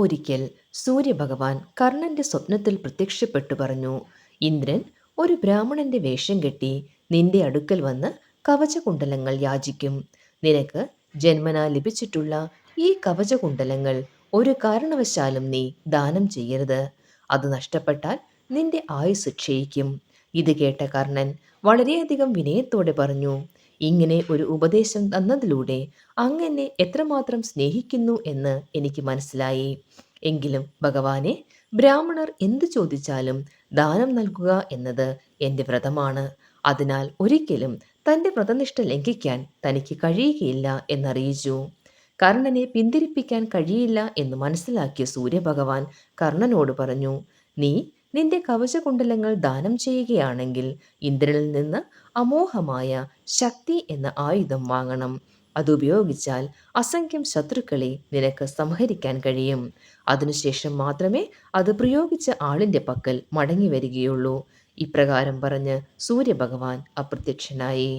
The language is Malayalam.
ഒരിക്കൽ സൂര്യഭഗവാൻ കർണന്റെ സ്വപ്നത്തിൽ പ്രത്യക്ഷപ്പെട്ടു പറഞ്ഞു ഇന്ദ്രൻ ഒരു ബ്രാഹ്മണന്റെ വേഷം കെട്ടി നിന്റെ അടുക്കൽ വന്ന് കവചകുണ്ടലങ്ങൾ യാചിക്കും. നിനക്ക് ജന്മനാ ലഭിച്ചിട്ടുള്ള ഈ കവചകുണ്ടലങ്ങൾ ഒരു കാരണവശാലും നീ ദാനം ചെയ്യരുത്. അത് നഷ്ടപ്പെട്ടാൽ നിന്റെ ആയുസ് ക്ഷയിക്കും ഇത് കേട്ട കർണൻ വളരെയധികം വിനയത്തോടെ പറഞ്ഞു ഇങ്ങനെ ഒരു ഉപദേശം തന്നതിലൂടെ അങ്ങനെ എത്രമാത്രം സ്നേഹിക്കുന്നു എന്ന് എനിക്ക് മനസ്സിലായി. എങ്കിലും ഭഗവാനെ ബ്രാഹ്മണർ എന്തു ചോദിച്ചാലും ദാനം നൽകുക എന്നത് എന്റെ വ്രതമാണ്. അതിനാൽ ഒരിക്കലും തന്റെ വ്രതനിഷ്ഠ ലംഘിക്കാൻ തനിക്ക് കഴിയുകയില്ല എന്നറിയിച്ചു. കർണനെ പിന്തിരിപ്പിക്കാൻ കഴിയില്ല എന്ന് മനസ്സിലാക്കിയ സൂര്യഭഗവാൻ കർണനോട് പറഞ്ഞു നീ നിന്റെ കവചകുണ്ടലങ്ങൾ ദാനം ചെയ്യുകയാണെങ്കിൽ ഇന്ദ്രനിൽ നിന്ന് അമോഹമായ ശക്തി എന്ന ആയുധം വാങ്ങണം. അതുപയോഗിച്ചാൽ അസംഖ്യം ശത്രുക്കളെ നിനക്ക് സംഹരിക്കാൻ കഴിയും. അതിനുശേഷം മാത്രമേ അത് പ്രയോഗിച്ച ആളിന്റെ പക്കൽ മടങ്ങി വരികയുള്ളൂ ഇപ്രകാരം പറഞ്ഞ് സൂര്യഭഗവാൻ അപ്രത്യക്ഷനായി.